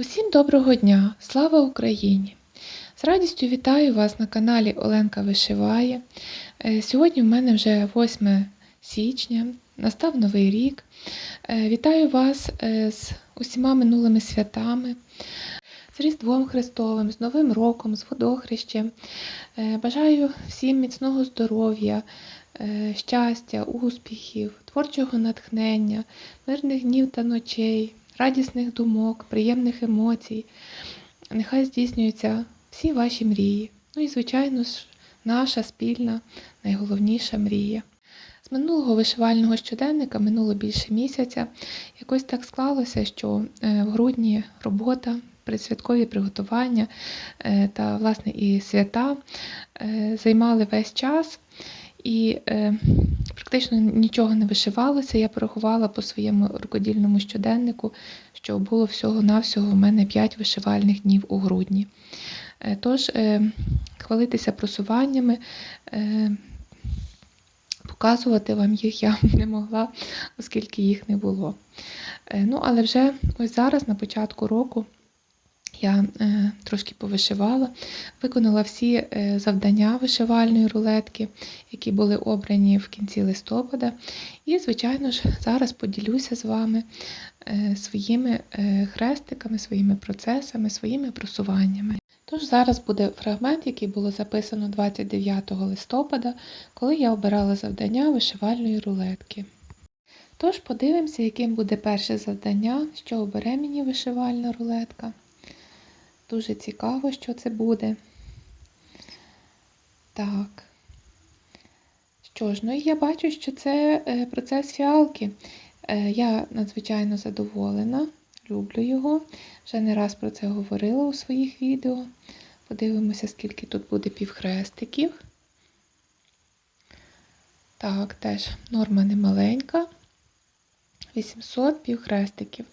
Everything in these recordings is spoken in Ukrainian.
Усім доброго дня! Слава Україні! З радістю вітаю вас на каналі Оленка Вишиває. Е, Сьогодні в мене вже 8 січня, настав новий рік. Е, Вітаю вас е, з усіма минулими святами, з Різдвом Христовим, з Новим роком, з водохрещем. Бажаю всім міцного здоров'я, щастя, успіхів, творчого натхнення, мирних днів та ночей, радісних думок, приємних емоцій. Нехай здійснюються всі ваші мрії. Ну і, звичайно ж, наша спільна, найголовніша мрія. З минулого вишивального щоденника минуло більше місяця. Якось так склалося, що е, в грудні робота, предсвяткові приготування е, та, власне, і свята е, займали весь час. І е, практично нічого не вишивалося. Я порахувала по своєму рукодільному щоденнику, що було всього-навсього в мене 5 вишивальних днів у грудні. Е, Тож, е, хвалитися просуваннями, е, показувати вам їх я не могла, оскільки їх не було. Е, Ну, але вже ось зараз, на початку року, я е, трошки повишивала, виконала всі е, завдання вишивальної рулетки, які були обрані в кінці листопада. І, звичайно ж, зараз поділюся з вами е, своїми е, хрестиками, своїми процесами, своїми просуваннями. Тож зараз буде фрагмент, який було записано 29 листопада, коли я обирала завдання вишивальної рулетки. Тож подивимося, яким буде перше завдання, що обере мені вишивальна рулетка. Дуже цікаво, що це буде. Так. Що ж, ну і я бачу, що це е, процес фіалки. Е, Я надзвичайно задоволена, люблю його. Вже не раз про це говорила у своїх відео. Подивимося, скільки тут буде півхрестиків. Так, теж норма немаленька. 800 півхрестиків.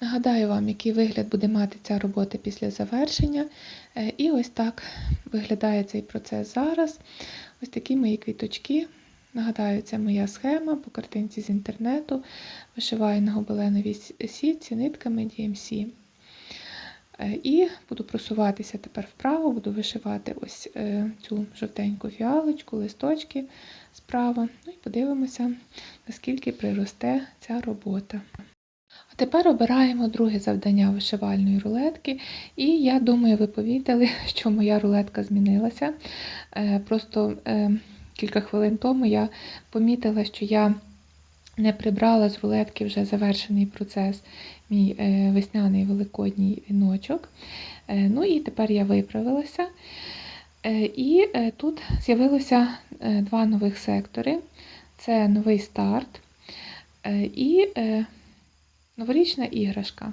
Нагадаю вам, який вигляд буде мати ця робота після завершення. Е, І ось так виглядає цей процес зараз. Ось такі мої квіточки. Нагадаю, це моя схема по картинці з інтернету. Вишиваю на гобеленовій сітці нитками DMC. Е, І буду просуватися тепер вправо, буду вишивати ось е, цю жовтеньку фіалочку, листочки справа. Ну і подивимося, наскільки приросте ця робота. Тепер обираємо друге завдання вишивальної рулетки. І я думаю, ви повідали, що моя рулетка змінилася. Е, Просто е, кілька хвилин тому я помітила, що я не прибрала з рулетки вже завершений процес, мій е, весняний великодній віночок. Ну і тепер я виправилася. І тут з'явилося два нових сектори. Це новий старт і новорічна іграшка.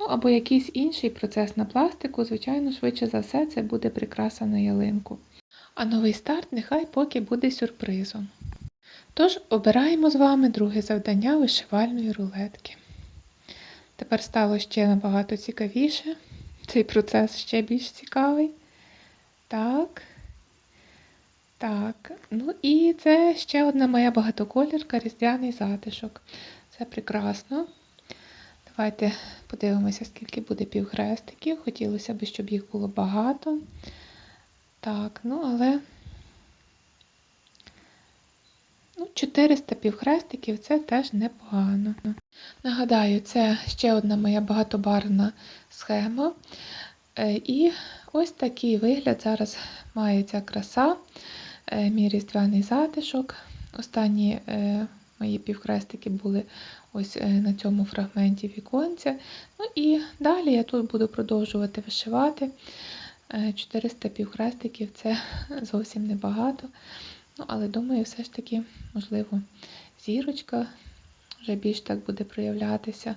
Ну, або якийсь інший процес на пластику, звичайно, швидше за все, це буде прикраса на ялинку. А новий старт нехай поки буде сюрпризом. Тож обираємо з вами друге завдання вишивальної рулетки. Тепер стало ще набагато цікавіше. Цей процес ще більш цікавий. Так. Так. Ну і це ще одна моя багатоколірка різдвяний затишок. Це прекрасно. Давайте подивимося, скільки буде півхрестиків. Хотілося б, щоб їх було багато. Так, ну але ну, 400 півхрестиків це теж непогано. Нагадаю, це ще одна моя багатобарвна схема. Е, І ось такий вигляд зараз має ця краса, е, мій різдвяний затишок. Останні е, мої півхрестики були ось е, на цьому фрагменті віконця. Ну і далі я тут буду продовжувати вишивати. Е, 400 півхрестиків це зовсім небагато. Ну, але думаю, все ж таки, можливо, зірочка вже більш так буде проявлятися,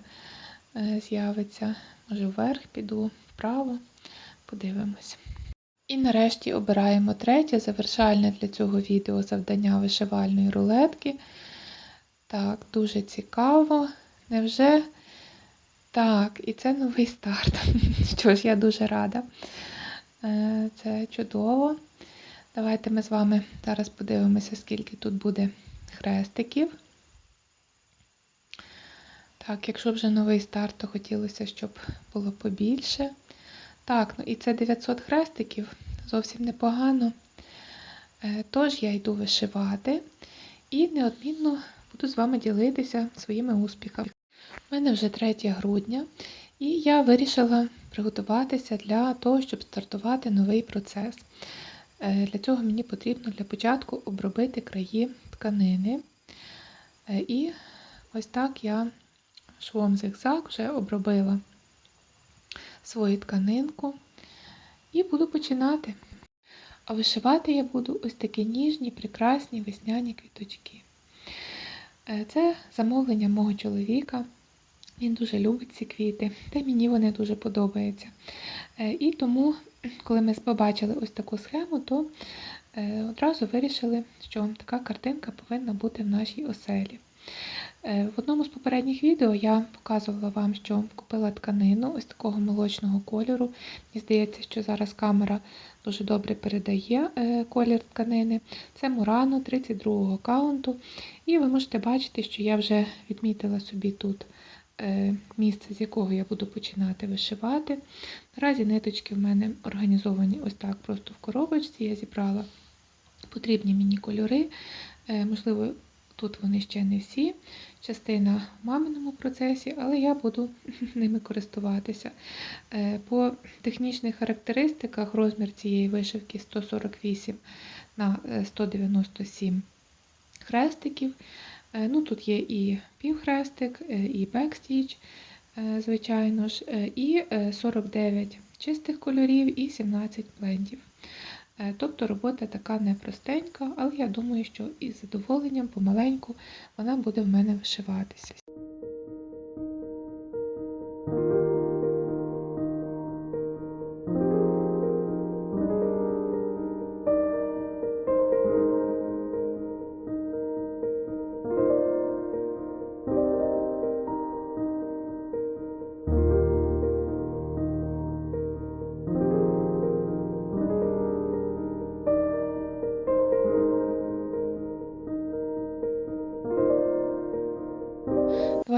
е, з'явиться. Може, вверх піду, вправо, подивимось. І нарешті обираємо третє, завершальне для цього відео завдання вишивальної рулетки. Так, дуже цікаво. Невже? Так, і це новий старт. Що ж, я дуже рада. Е, Це чудово. Давайте ми з вами зараз подивимося, скільки тут буде хрестиків. Так, якщо вже новий старт, то хотілося, щоб було побільше. Так, ну і це 900 хрестиків, зовсім непогано. Е, Тож я йду вишивати і неодмінно буду з вами ділитися своїми успіхами. У мене вже 3 грудня, і я вирішила приготуватися для того, щоб стартувати новий процес. Е, Для цього мені потрібно для початку обробити краї тканини. Е, І ось так я швом зигзаг вже обробила свою тканинку і буду починати. А вишивати я буду ось такі ніжні, прекрасні весняні квіточки. Е, Це замовлення мого чоловіка. Він дуже любить ці квіти, та мені вони дуже подобаються. Е, І тому, коли ми побачили ось таку схему, то е, одразу вирішили, що така картинка повинна бути в нашій оселі. Е, В одному з попередніх відео я показувала вам, що купила тканину ось такого молочного кольору. Мені здається, що зараз камера дуже добре передає е, колір тканини. Це Мурано 32 каунту. І ви можете бачити, що я вже відмітила собі тут е, місце, з якого я буду починати вишивати. Наразі ниточки в мене організовані ось так, просто в коробочці. Я зібрала потрібні мені кольори. Можливо, тут вони ще не всі. Частина в маминому процесі, але я буду ними користуватися. Е, По технічних характеристиках розмір цієї вишивки 148 на е, 197 хрестиків. Е, Ну, тут є і півхрестик, е, і бекстіч, е, звичайно ж, е, і е, 49 чистих кольорів і 17 блендів. Е, Тобто робота така непростенька, але я думаю, що із задоволенням помаленьку вона буде в мене вишиватися. –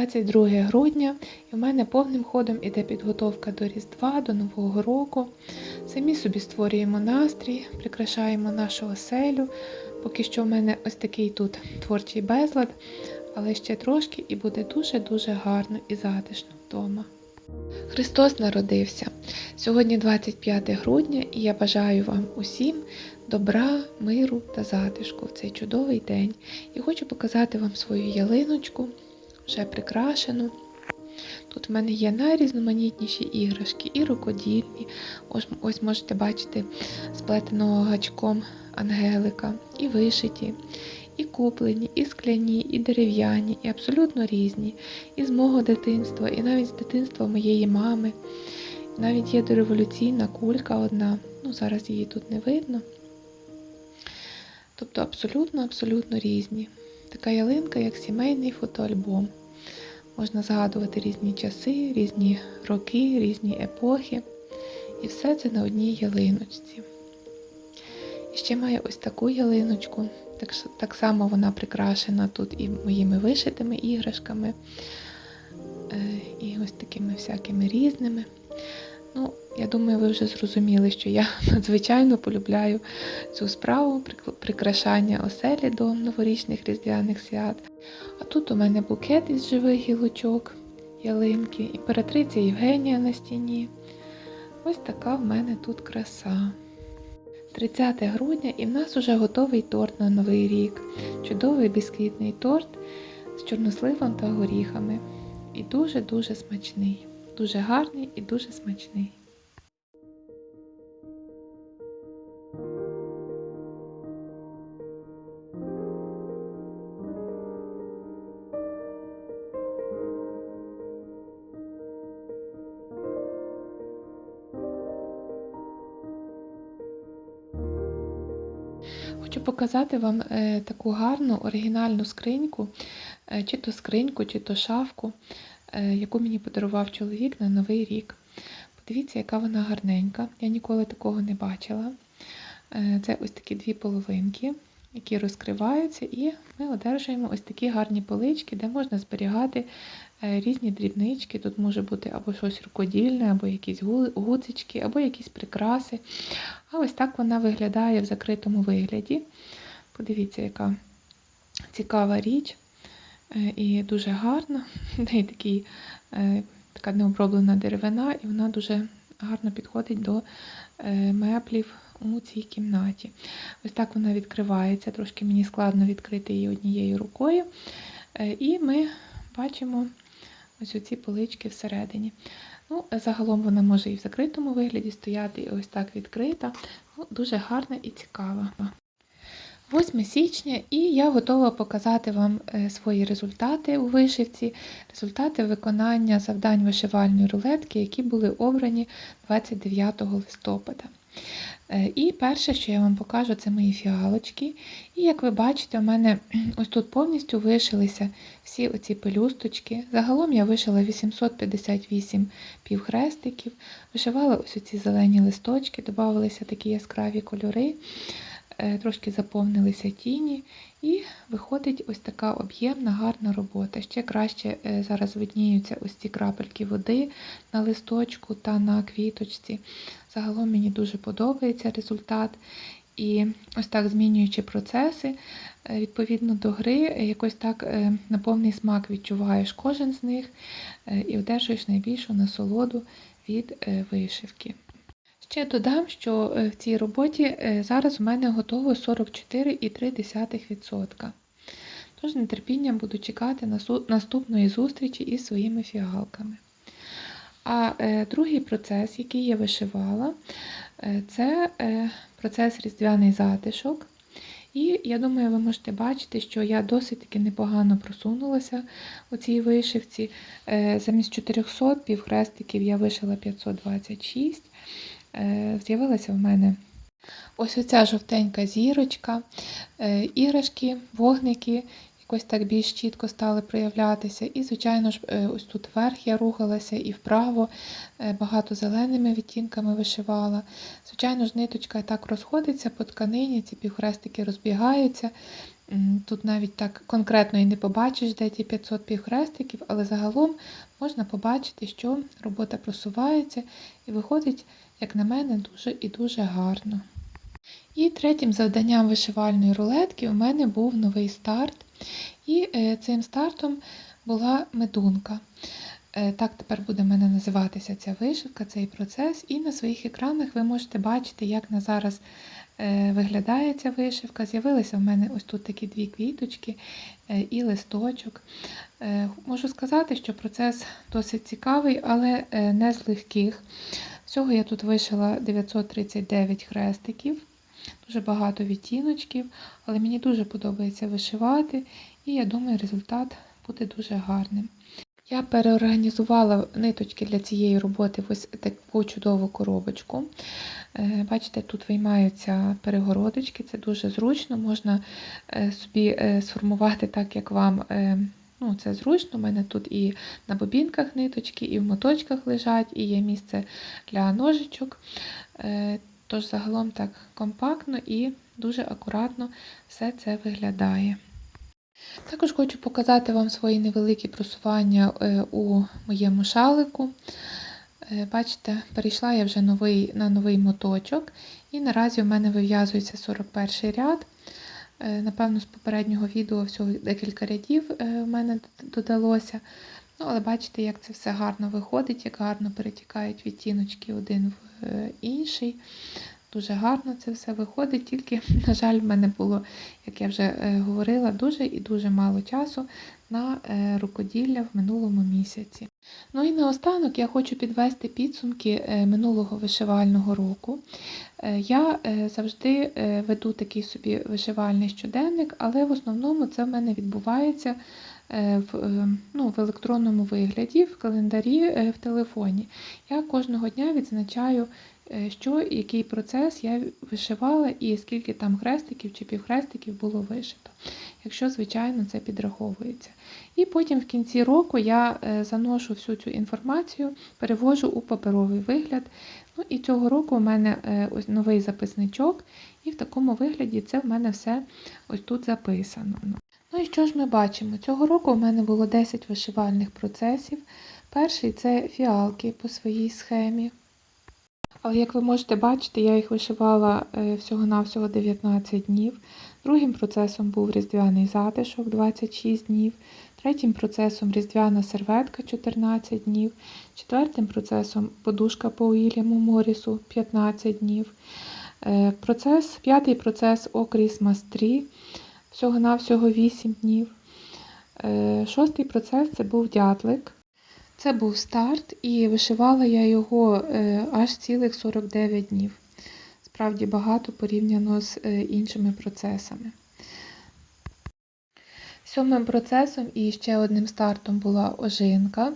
22 грудня, і в мене повним ходом іде підготовка до Різдва, до Нового року. Самі собі створюємо настрій, прикрашаємо нашу оселю. Поки що в мене ось такий тут творчий безлад, але ще трошки і буде дуже-дуже гарно і затишно вдома. Христос народився. Сьогодні 25 грудня, і я бажаю вам усім добра, миру та затишку в цей чудовий день. І хочу показати вам свою ялиночку, вже прикрашену. Тут в мене є найрізноманітніші іграшки, і рукодільні. Ось, ось можете бачити сплетеного гачком ангелика, і вишиті, і куплені, і скляні, і дерев'яні, і абсолютно різні. І з мого дитинства, і навіть з дитинства моєї мами. Навіть є дореволюційна кулька одна, ну зараз її тут не видно. Тобто абсолютно-абсолютно різні. Така ялинка, як сімейний фотоальбом. Можна згадувати різні часи, різні роки, різні епохи. І все це на одній ялиночці. І ще маю ось таку ялиночку. Так, так само вона прикрашена тут і моїми вишитими іграшками, е, і ось такими всякими різними. Ну, я думаю, ви вже зрозуміли, що я надзвичайно полюбляю цю справу прикрашання оселі до новорічних різдвяних свят. А тут у мене букет із живих гілочок, ялинки, імператриця Євгенія на стіні. Ось така в мене тут краса. 30 грудня і в нас уже готовий торт на Новий рік. Чудовий бісквітний торт з чорносливом та горіхами. І дуже-дуже смачний. Дуже гарний і дуже смачний. Хочу показати вам е, таку гарну оригінальну скриньку, е, чи то скриньку, чи то шафку, яку мені подарував чоловік на Новий рік. Подивіться, яка вона гарненька. Я ніколи такого не бачила. Е, Це ось такі дві половинки. які розкриваються, і ми одержуємо ось такі гарні полички, де можна зберігати е, різні дрібнички. Тут може бути або щось рукодільне, або якісь гу- гудзички, або якісь прикраси. А ось так вона виглядає в закритому вигляді. Подивіться, яка цікава річ е, і дуже гарна. Неї такий, е, така необроблена деревина, і вона дуже гарно підходить до е, меблів у цій кімнаті. Ось так вона відкривається, трошки мені складно відкрити її однією рукою. Е, І ми бачимо ось оці полички всередині. Ну, загалом вона може і в закритому вигляді стояти, і ось так відкрита. Ну, дуже гарна і цікава. 8 січня, і я готова показати вам е, свої результати у вишивці, результати виконання завдань вишивальної рулетки, які були обрані 29 листопада. Е, І перше, що я вам покажу, це мої фіалочки. І як ви бачите, у мене ось тут повністю вишилися всі оці пелюсточки. Загалом я вишила 858 півхрестиків, вишивала ось оці зелені листочки, додавалися такі яскраві кольори, трошки заповнилися тіні, і виходить ось така об'ємна, гарна робота. Ще краще е, зараз видніються ось ці крапельки води на листочку та на квіточці. Загалом мені дуже подобається результат. І ось так змінюючи процеси, е, відповідно до гри, е, якось так е, на повний смак відчуваєш кожен з них е, і одержуєш найбільшу насолоду від е, вишивки. Ще додам, що е, в цій роботі е, зараз у мене готово 44,3%. Тож нетерпінням буду чекати наступної зустрічі із своїми фіалками. А е, другий процес, який я вишивала, це процес різдвяний затишок. І я думаю, ви можете бачити, що я досить таки непогано просунулася у цій вишивці. Замість 400 півхрестиків я вишила 526. Е, З'явилася в мене ось оця жовтенька зірочка, е, іграшки, вогники, якось так більш чітко стали проявлятися. І, звичайно ж, е, ось тут вверх я рухалася і вправо, багато зеленими відтінками вишивала. Звичайно ж, ниточка так розходиться по тканині, ці півхрестики розбігаються. Тут навіть так конкретно і не побачиш, де ті 500 півхрестиків, але загалом можна побачити, що робота просувається і виходить, як на мене, дуже і дуже гарно. І третім завданням вишивальної рулетки у мене був новий старт. І е, цим стартом була медунка. Е, Так тепер буде в мене називатися ця вишивка, цей процес. І на своїх екранах ви можете бачити, як на зараз е, виглядає ця вишивка. З'явилися в мене ось тут такі дві квіточки і листочок. Можу сказати, що процес досить цікавий, але не з легких. Всього я тут вишила 939 хрестиків, дуже багато відтіночків, але мені дуже подобається вишивати, і я думаю, результат буде дуже гарним. Я переорганізувала ниточки для цієї роботи в ось таку чудову коробочку. Е, Бачите, тут виймаються перегородочки, це дуже зручно, можна е, собі е, сформувати так, як вам ну, це зручно. У мене тут і на бобінках ниточки, і в моточках лежать, і є місце для ножичок. Е, Тож загалом так компактно і дуже акуратно все це виглядає. Також хочу показати вам свої невеликі просування е, у моєму шалику. Е, Бачите, перейшла я вже новий, на новий моточок, і наразі у мене вив'язується 41 ряд. Е, Напевно, з попереднього відео всього декілька рядів е, в мене додалося. Ну, але бачите, як це все гарно виходить, як гарно перетікають відтіночки один в е, інший. Дуже гарно це все виходить, тільки, на жаль, в мене було, як я вже е, говорила, дуже і дуже мало часу на е, рукоділля в минулому місяці. Ну і наостанок я хочу підвести підсумки е, минулого вишивального року. Я завжди веду такий собі вишивальний щоденник, але в основному це в мене відбувається в, ну, в електронному вигляді, в календарі в телефоні. Я кожного дня відзначаю, що який процес я вишивала і скільки там хрестиків чи півхрестиків було вишито. якщо, звичайно, це підраховується. І потім в кінці року я е, заношу всю цю інформацію, перевожу у паперовий вигляд. Ну і цього року у мене е, ось новий записничок, і в такому вигляді це в мене все ось тут записано. Ну і що ж ми бачимо? Цього року у мене було 10 вишивальних процесів. Перший це фіалки по своїй схемі. Але як ви можете бачити, я їх вишивала е, всього-навсього 19 днів. Другим процесом був різдвяний затишок 26 днів. Третім процесом різдвяна серветка 14 днів. Четвертим процесом подушка по Уільяму Морісу 15 днів. Е, Процес, п'ятий процес о Christmas Tree всього-навсього 8 днів. Е, Шостий процес це був дятлик. Це був старт, і вишивала я його е, аж цілих 49 днів. Справді багато порівняно з е, іншими процесами. Сьомим процесом і ще одним стартом була ожинка.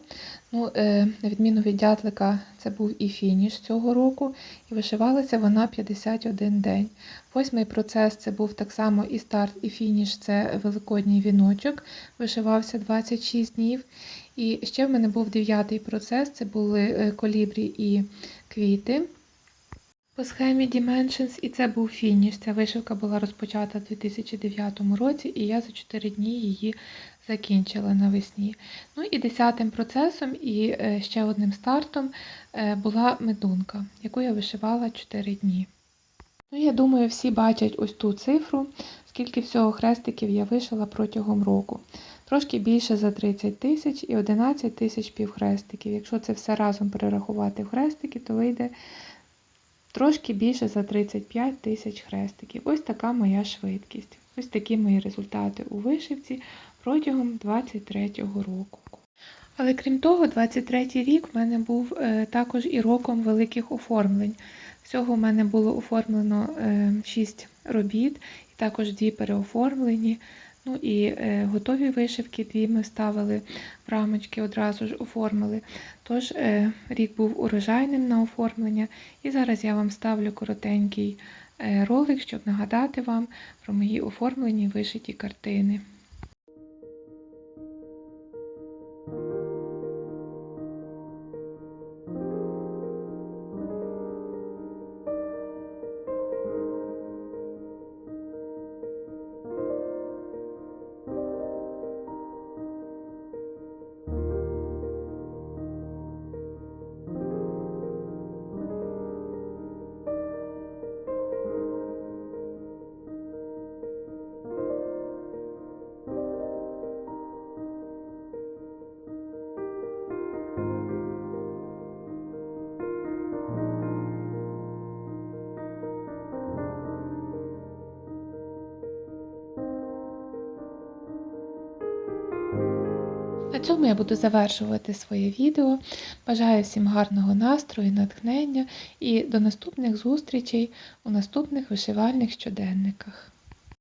Ну, е, на відміну від дятлика, це був і фініш цього року, і вишивалася вона 51 день. Восьмий процес це був так само і старт, і фініш це великодній віночок, вишивався 26 днів. І ще в мене був дев'ятий процес, це були е, колібрі і квіти по схемі Dimensions, і це був фініш. Ця вишивка була розпочата в 2009 році, і я за 4 дні її закінчила навесні. Ну і десятим процесом і е, ще одним стартом е, була медунка, яку я вишивала 4 дні. Ну, я думаю, всі бачать ось ту цифру, скільки всього хрестиків я вишила протягом року. Трошки більше за 30 тисяч і 11 тисяч півхрестиків. Якщо це все разом перерахувати в хрестики, то вийде трошки більше за 35 тисяч хрестиків. Ось така моя швидкість. Ось такі мої результати у вишивці протягом 23-го року. Але крім того, 23-й рік в мене був е, також і роком великих оформлень. Всього в мене було оформлено 6 робіт, і також дві переоформлені. Ну і е, готові вишивки дві ми ставили в рамочки, одразу ж оформили. Тож е, рік був урожайним на оформлення. І зараз я вам ставлю коротенький е, ролик, щоб нагадати вам про мої оформлені вишиті картини. Цьому я буду завершувати своє відео. Бажаю всім гарного настрою, натхнення і до наступних зустрічей у наступних вишивальних щоденниках.